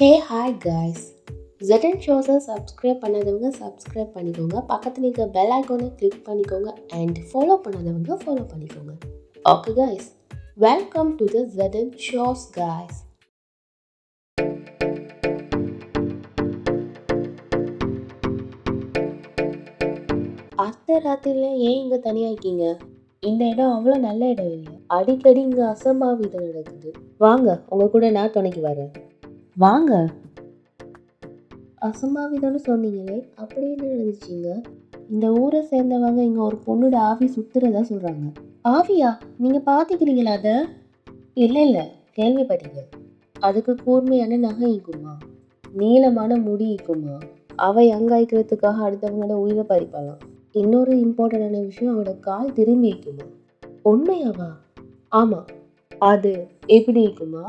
ஹே hi guys ஜெட்டன் ஷோஸை subscribe பண்ணாதவங்க subscribe பண்ணிக்கோங்க. பக்கத்தில் இருக்க பெல் ஐக்கோனை கிளிக் பண்ணிக்கோங்க அண்ட் ஃபாலோ பண்ணாதவங்க ஃபாலோ பண்ணிக்கோங்க. Okay guys welcome to the ஜெட்டன் shows guys அர்த்த ராத்திரியில் ஏன் இங்கே தனியாக இருக்கீங்க? இந்த இடம் அவ்வளோ நல்ல இடம் இல்லை அடிக்கடி இங்கே அசம்பாவிதம் நடக்குது. வாங்க உங்கள் கூட நான் துணைக்கு வரேன். வாங்க. அசம்பாவிதம்னு சொன்னீங்களே அப்படி என்ன நினைச்சிங்க இந்த ஊரை சேர்ந்தவங்க இங்கே ஒரு பொண்ணோட ஆவி சுற்றுறதா சொல்கிறாங்க ஆவியா? நீங்கள் பார்த்துக்கிறீங்களா அதை? இல்லை இல்லை கேள்விப்பட்டீங்க. அதுக்கு கூர்மையான நகை இருக்குமா நீளமான முடி இருக்குமா அவை அங்காய்க்கிறதுக்காக அடுத்தவங்களோட உயிரை பறிப்பாளாம் இன்னொரு இம்பார்ட்டண்டான விஷயம் அவனோட கால் திரும்பி இருக்குமா உண்மையாவா? ஆமாம் அது எப்படி இருக்குமா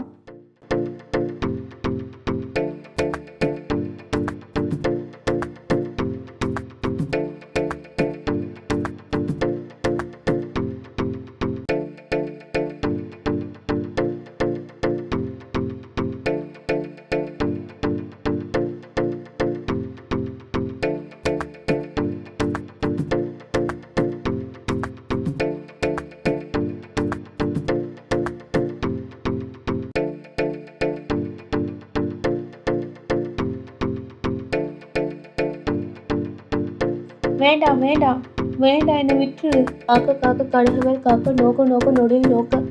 வேண்டாம் வேண்டாம் வேண்டாம் என்னை விட்டுரு. காக்க காக்க கடுகு காக்க நோக்க நோக்க நொடியில் நோக்க.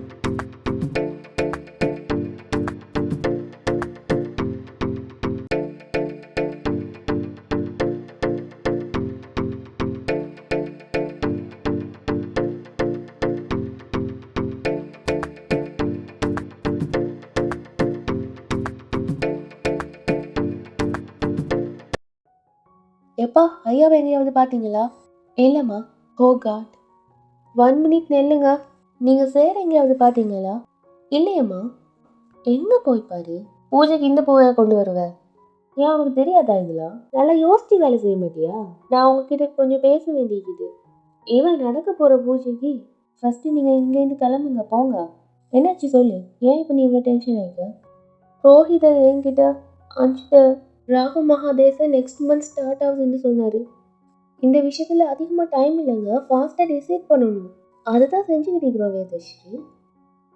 எப்பா ஐயாவை எங்கேயாவது பார்த்தீங்களா? இல்லைம்மா ஹோ காட். One minute நெல்லுங்க. நீங்கள் சேர எங்கேயாவது பார்த்தீங்களா? இல்லையம்மா. எங்கே போய் பாரு? பூஜைக்கு இந்த பூவை கொண்டு வருவேன் ஏன் உனக்கு தெரியாதா இதெல்லாம் நல்லா யோசிச்சு வேலை செய்ய மாட்டியா? நான் உங்ககிட்ட கொஞ்சம் பேச வேண்டியது இவன் நடக்க போகிற பூஜைக்கு ஃபஸ்ட்டு நீங்கள் இங்கேருந்து கிளம்புங்க போங்க. என்னாச்சு சொல்லு? ஏன் இப்போ நீ இவ்வளோ டென்ஷன் ஆகிக்க ரோஹிதர் என்கிட்ட அஞ்சிட்ட ராகு மகாதேச நெக்ஸ்ட் மந்த் ஸ்டார்ட் ஆகுதுன்னு சொன்னார். இந்த விஷயத்தில் அதிகமாக டைம் இல்லைங்க. ஃபாஸ்ட்டாக டிசைட் பண்ணணும். அதை தான் செஞ்சுக்கிட்டு இருக்கிறோம் வேதஸ்ரீ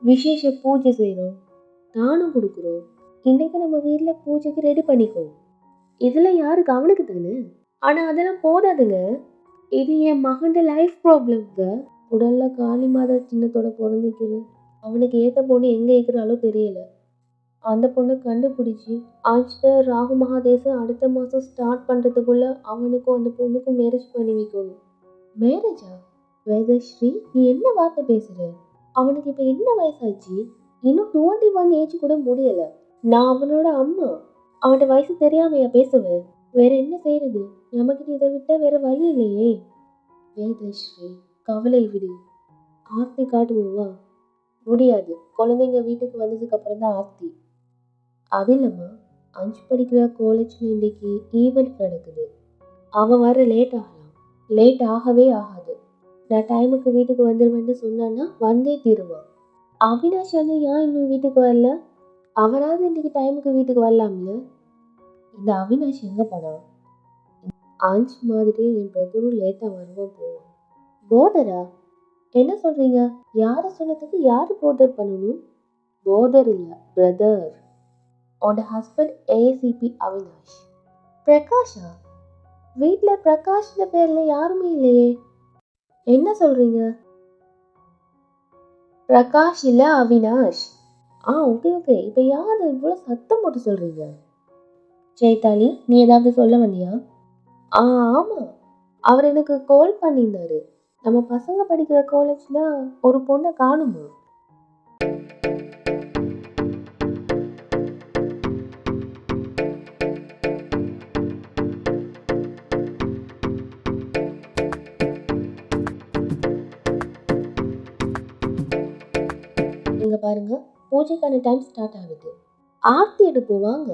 விசேஷ பூஜை செய்கிறோம் தானம் கொடுக்குறோம். இன்றைக்கு நம்ம வீட்டில் பூஜைக்கு ரெடி பண்ணிக்கோ இதில் யாருக்கு அவனுக்கு தானே? ஆனால் அதெல்லாம் போதாதுங்க. இது என் மகன் லைஃப் ப்ராப்ளம்ங்க உடலில் காளி மாதா சின்னத்தோட பிறந்துக்கிறேன் அவனுக்கு ஏற்ற பொண்ணு எங்கே இருக்கிறாலோ தெரியல. அந்த பொண்ணை கண்டுபிடிச்சி ஆச்சிட்ட ராகு மகாதேசம் அடுத்த மாதம் ஸ்டார்ட் பண்ணுறதுக்குள்ள அவனுக்கும் அந்த பொண்ணுக்கும் மேரேஜ் பண்ணி வைக்கணும். மேரேஜா வேதஸ்ரீ நீ என்ன வார்த்தை பேசுகிற அவனுக்கு இப்போ என்ன வயசாச்சு? இன்னும் டுவெண்ட்டி ஒன் ஏஜ் கூட முடியலை. நான் அவனோட அம்மா. அவனோட வயசு தெரியாமையா பேசுவேன் வேற என்ன செய்யறது நமக்கு இதை விட்டால் வேற வழி இல்லையே. வேதஸ்ரீ கவலை விடு. ஆர்த்தி காட்டுவோவா முடியாது. குழந்தைங்க வீட்டுக்கு வந்ததுக்கு அப்புறம் தான் ஆர்த்தி. அது இல்லைம்மா அஞ்சு படிக்கிற காலேஜில் இன்னைக்கு ஈவெண்ட் நடக்குது. அவன் வர லேட் ஆகலாம். லேட் ஆகவே ஆகாது. நான் டைமுக்கு வீட்டுக்கு வந்துடுவேன்னு சொன்னான்னா வந்தே தீருவான். அவினாஷ் அண்ணன் ஏன் இன்னும் வீட்டுக்கு வரல? அவராவது இன்றைக்கி டைமுக்கு வீட்டுக்கு வரலாம்ல? இந்த அவினாஷ் எங்கே போனான்? அஞ்சு மாதிரி என் பிரதரும் லேட்டாக வருவான் போவான் போதரா? என்ன சொல்கிறீங்க யாரை சொன்னதுக்கு யார் போதர் பண்ணணும்? போதர் இல்லை பிரதர் உன்னோட ஹஸ்பண்ட் ஏசிபி அவினாஷ் பிரகாஷா வீட்டில் பிரகாஷ்ன்ற பேரில் யாருமே இல்லையே. என்ன சொல்கிறீங்க பிரகாஷ் இல்லை அவினாஷ். ஆ ஓகே ஓகே இப்போ யார் இவ்வளோ சத்தம் போட்டு சொல்கிறீங்க ஜெயதாலி நீ ஏதாவது சொல்ல வந்தியா? ஆ ஆமாம் அவர் எனக்கு கால் பண்ணியிருந்தாரு. நம்ம பசங்க படிக்கிற காலேஜில் ஒரு பொண்ணை காணுமா? பாருங்க. பூஜைக்கான டைம் ஸ்டார்ட் ஆகுது. ஆர்த்தி எடுப்போம் வாங்க.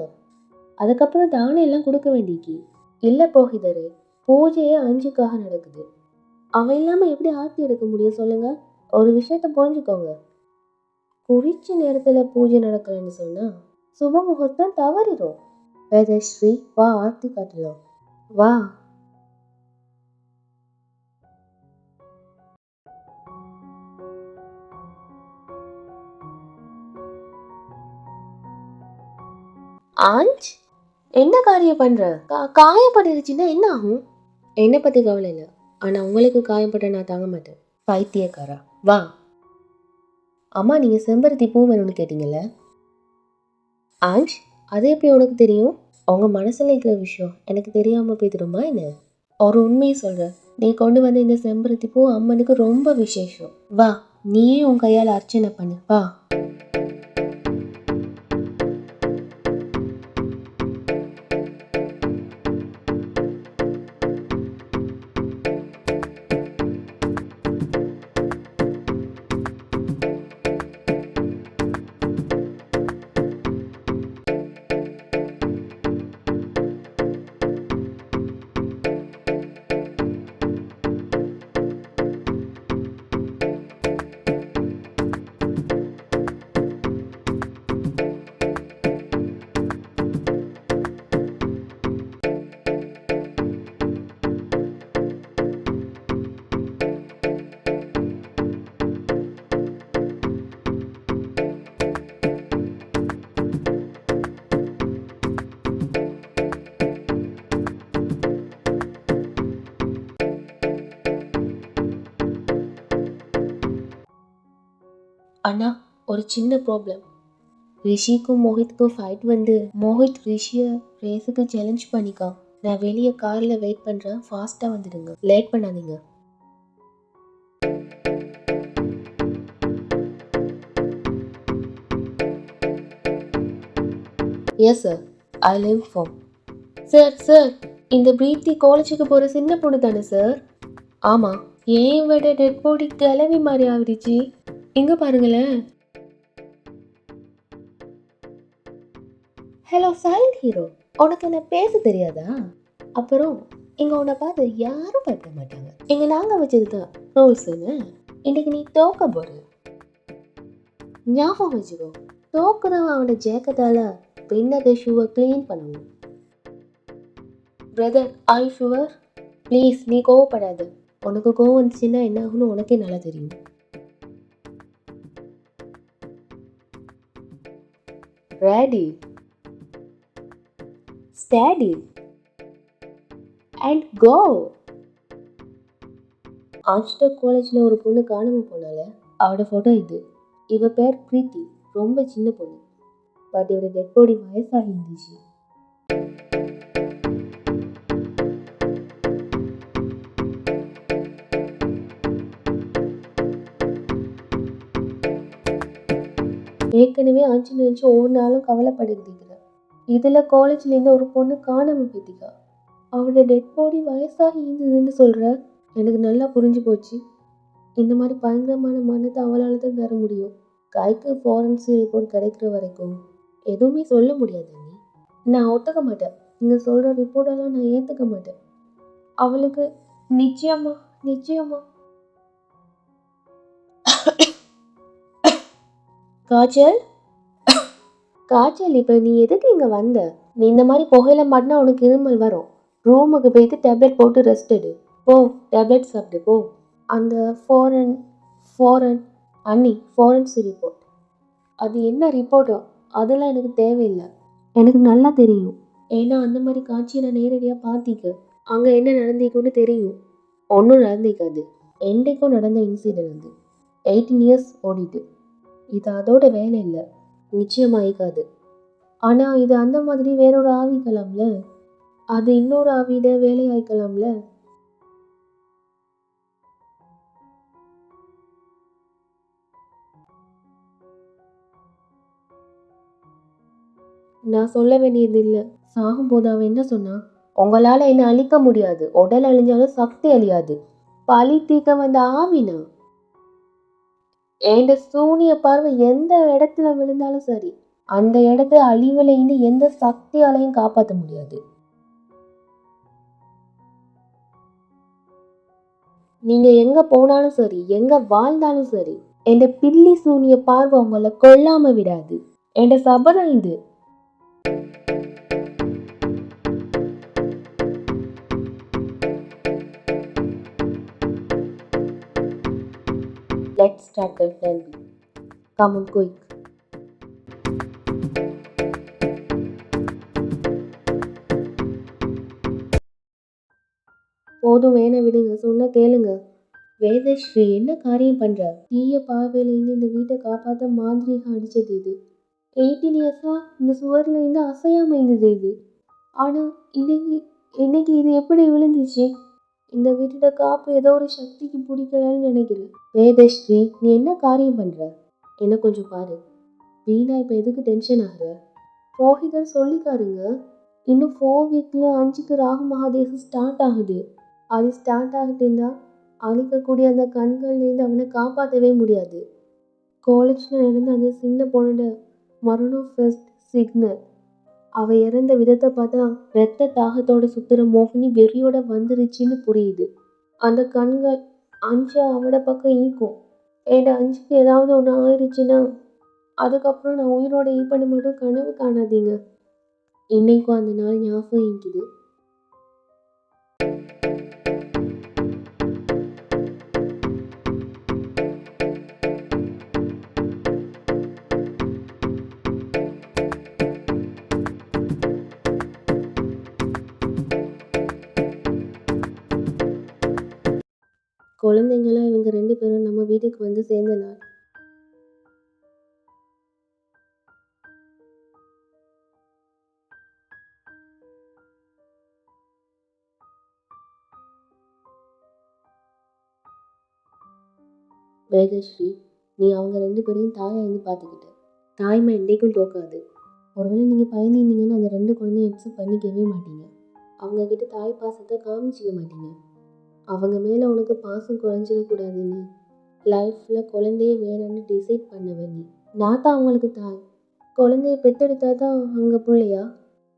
அதுக்கப்புறம் தானம் எல்லாம் கொடுக்க வேண்டிக்கு இல்லை போகிதரே பூஜையே அஞ்சுக்காக நடக்குது. அவன் இல்லாமல் எப்படி ஆர்த்தி எடுக்க முடியும் சொல்லுங்க? ஒரு விஷயத்த புரிஞ்சுக்கோங்க. குறிச்ச நேரத்தில் பூஜை நடக்கலன்னு சொன்னால் சுப முகூர்த்தம் தவறிடும் வேதஸ்ரீ வா ஆர்த்தி காட்டலாம். வா. ஆஞ்ச்? என்ன காரியம் பண்ணுற கா- காயப்பட்டுருச்சுன்னா என்ன ஆகும்? என்னை பற்றி கவலை இல்லை. ஆனால் உங்களுக்கு காயப்பட்ட நான் தாங்க மாட்டேன். பைத்தியக்காரா. வா. அம்மா நீங்கள் செம்பருத்தி பூ வேணும்னு கேட்டிங்கல்ல? ஆஞ்ச் அது எப்படி உனக்கு தெரியும்? அவங்க மனசில் இருக்கிற விஷயம் எனக்கு தெரியாமல் போயிடுமா என்ன? ஒரு உண்மையை சொல்கிறேன் நீ கொண்டு வந்த இந்த செம்பருத்தி பூ அம்மனுக்கு ரொம்ப விசேஷம். வா நீயே உன் கையால் அர்ச்சனை பண்ணு. வா. அண்ணா ஒரு சின்ன ப்ராப்ளம் ரிஷிக்கும் மோஹித்துக்கும் ஃபைட் வந்து மோஹித் ரிஷியை ரேஸுக்கு சேலஞ்ச் பண்ணிக்கா. நான் வெளியே காரில் வெயிட் பண்ணுறேன் ஃபாஸ்ட்டாக வந்துடுங்க. லேட் பண்ணாதீங்க. Yes sir I live form sir sir இந்த பிரீத்தி காலேஜுக்கு போகிற சின்ன பொண்ணு தானே சார் ஆமாம் ஏன் விட டெட் பாடி கிளவி மாதிரி ஆகிடுச்சு இங்க பாருங்களேன். ஹலோ சைல்ட் ஹீரோ உனக்கு என்ன பேச தெரியாதா? அப்புறம் இங்க உன்னை பார்த்து யாரும் பயப்பட மாட்டாங்க. இங்க நாங்க வச்சது தான் ரூல்ஸ்னு இன்னைக்கு நீ தோக்க போற. ஞாபகம் வச்சுக்கோ தோக்குறவன் அவனோட ஜேக்கத்தால் பின்னத ஷூவை க்ளீன் பண்ணணும் பிரதர் ஐ ஷுவர் ப்ளீஸ் நீ கோவப்படாத. உனக்கு கோவம் வந்துச்சுன்னா என்ன ஆகும்னு உனக்கே நல்லா தெரியும். Ready, steady, and go. ஆன்ஸ்டர் காலேஜில் ஒரு பொண்ணு காணாமல் போனால அவட ஃபோட்டோ இது. இவ பேர் பிரீத்தி. ரொம்ப சின்ன பொண்ணு. பட் இவரோட டெட் பாடி வயசாகி இருந்துச்சு ஏற்கனவே அஞ்சு நினைச்சு ஒவ்வொரு நாளும் கவலைப்படுகிறீங்க இதில் காலேஜ்லேருந்து ஒரு பொண்ணு காணாமல் போயிட்டீங்க. அவளோட டெட் பாடி வயசாகி இருந்ததுன்னு சொல்கிற எனக்கு நல்லா புரிஞ்சு போச்சு. இந்த மாதிரி பயங்கரமான மனத்தை அவளால் தான் தர முடியும். கைக்கு ஃபாரன்சி ரிப்போர்ட் கிடைக்கிற வரைக்கும் எதுவுமே சொல்ல முடியாது நான் ஒத்துக்க மாட்டேன். நீங்கள் சொல்கிற ரிப்போர்ட்டெல்லாம் நான் ஏற்றுக்க மாட்டேன். அவளுக்கு நிச்சயமா நிச்சயமா காய்ச்சல் காய்ச்சல் இப்போ நீ எதுக்கு இங்கே வந்த? நீ இந்த மாதிரி புகையில மாட்டினா உனக்கு இருமல் வரும். ரூமுக்கு போயிட்டு டேப்லெட் போட்டு ரெஸ்ட் எடு. போ டேப்லெட் சாப்பிடு போ. அந்த ஃபாரன் ஃபாரன் அண்ணி ஃபாரன்சி ரிப்போர்ட் அது என்ன ரிப்போர்ட்டோ அதெல்லாம் எனக்கு தேவையில்லை. எனக்கு நல்லா தெரியும். ஏன்னா அந்த மாதிரி காட்சியை நான் நேரடியாக பார்த்திக்க. அங்கே என்ன நடந்திருக்குன்னு தெரியும். ஒன்றும் நடந்திருக்காது. என்றைக்கும் நடந்த இன்சிடென்ட் அது. எயிட்டீன் இயர்ஸ் ஓடிட்டு. இது அதோட வேலை இல்லை. நிச்சயமாயிக்காது. ஆனால் இது அந்த மாதிரி வேறொரு ஆவிக்கலாம்ல அது இன்னொரு ஆவியிட வேலையாய்க்கலாம்ல? நான் சொல்ல வேண்டியது இல்லை. சாகும்போது அவன் என்ன சொன்னான் உங்களால் என்னை அழிக்க முடியாது. உடல் அழிஞ்சாலும் சக்தி அழியாது. பழி தீக்க வந்த ஆவினா? என் சூனிய பார்வை எந்த இடத்துல விழுந்தாலும் சரி அந்த இடத்த அழிவுலேருந்து எந்த சக்தியாலையும் காப்பாற்ற முடியாது. நீங்க எங்க போனாலும் சரி எங்க வாழ்ந்தாலும் சரி என் பில்லி சூனிய பார்வை உங்களை கொல்லாம விடாது. என் சபதம் இது? Chapter 10b. Come on, quick. போதும் வேணை விடுங்க. சொன்ன கேளுங்க. வேதஸ்ரீ என்ன காரியம் பண்ற? தீய பார்வையிலேருந்து இந்த வீட்டை காப்பாற்ற மாந்திரிகம் அடிச்சது இது. எயிட்டீன் இயர்ஸா இந்த சுவர்ல இருந்து அசையாம இருந்தது இது. ஆனா இன்னைக்கு இன்னைக்கு இது எப்படி விழுந்துச்சு? இந்த வீட்டோட காப்பு ஏதோ ஒரு சக்திக்கு பிடிக்கலன்னு நினைக்கிறேன் வேதஸ்ரீ நீ என்ன காரியம் பண்ற? என்ன கொஞ்சம் பாரு. வீணா இப்போ எதுக்கு டென்ஷன் ஆகுற? ரோஹிதர் சொல்லிக்காருங்க இன்னும் ஃபோர் வீக்கில் அஞ்சுக்கு ராகு மகாதேசம் ஸ்டார்ட் ஆகுது. அது ஸ்டார்ட் ஆகுதுன்னா அழிக்கக்கூடிய அந்த கண்கள்லேருந்து அவனை காப்பாற்றவே முடியாது. காலேஜில் நடந்த அந்த சின்ன பொண்ணோட மரணம் ஃபர்ஸ்ட் சிக்னல் அவ இறந்த விதத்தை பார்த்தா ரத்த தாகத்தோட சுத்துற மோகினி வெறியோட வந்துருச்சுன்னு புரியுது. அந்த கண்கள் அஞ்சு அவட பக்கம் ஈக்கும் ஏன்னா அஞ்சுக்கு ஏதாவது ஒன்று ஆயிடுச்சுன்னா அதுக்கப்புறம் நான் உயிரோட ஈப்பண்ண மட்டும் கனவு காணாதீங்க. இன்னைக்கும் அந்த நாள் ஞாபகம் இருக்குது. குழந்தைங்களாம் இவங்க ரெண்டு பேரும் நம்ம வீட்டுக்கு வந்து சேர்ந்த நாள் வேதஸ்ரீ நீ அவங்க ரெண்டு பேரையும் தாயா இருந்து பார்த்துக்கிட்ட. தாய்மை என்றைக்கும் தோக்காது. ஒருவேளை நீங்கள் பயந்துருந்தீங்கன்னா அந்த ரெண்டு குழந்தையும் அக்செப்ட் பண்ணிக்கவே மாட்டீங்க. அவங்க கிட்ட தாய் பாசத்தை காமிச்சிக்க மாட்டீங்க. அவங்க மேலே உனக்கு பாசம் குறைஞ்சிடக்கூடாதுன்னு லைஃப்பில் குழந்தைய வேணும்னு டிசைட் பண்ணவன் நீ. நான் தான் அவங்களுக்கு தாய். குழந்தைய பெற்றெடுத்தா தான் அவங்க பிள்ளையா?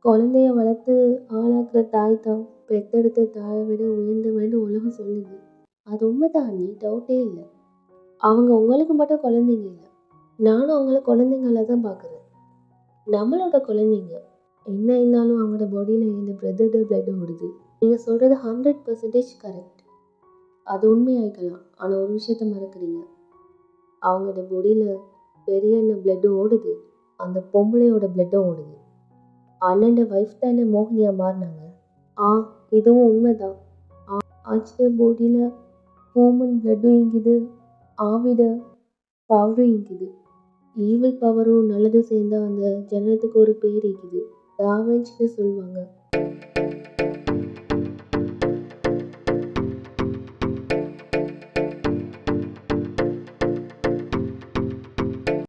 குழந்தைய வளர்த்து ஆளாக்குற தாய் தான் பெத்தெடுத்த தாயை விட உயர்ந்தவன்னு உலகம் சொல்லுது. அது உண்மைதான் நீ டவுட்டே இல்லை. அவங்க உங்களுக்கு மட்டும் குழந்தைங்க இல்லை. நானும் அவங்கள குழந்தைங்கள தான் பார்க்குறேன். நம்மளோட குழந்தைங்க. என்ன இருந்தாலும் அவங்களோட பாடியில் இந்த பிரதரோட பிளட் ஓடுது. நீங்கள் சொல்கிறது ஹண்ட்ரட் பர்சன்டேஜ் கரெக்ட் உண்மையாயிக்கலாம். ஆனால் ஒரு விஷயத்த மறக்கிறீங்க. அவங்களோட பொடியில் பெரிய அண்ணன் பிளட்டு ஓடுது. அந்த பொம்பளையோட பிளட்டும் ஓடுது. அண்ணன் ஒய்ஃப் தானே மோகினியாக மாறினாங்க. ஆ இதுவும் உண்மைதான். ஆ ஆச்சு பொடியில் ஹூமன் பிளட்டும் இங்குது ஆவிட பவரும் இருக்குது ஈவில் பவரும் நல்லதும் சேர்ந்தா அந்த ஜனத்துக்கு ஒரு பேர் இருக்குது ராவன்ஸ்னு சொல்லுவாங்க.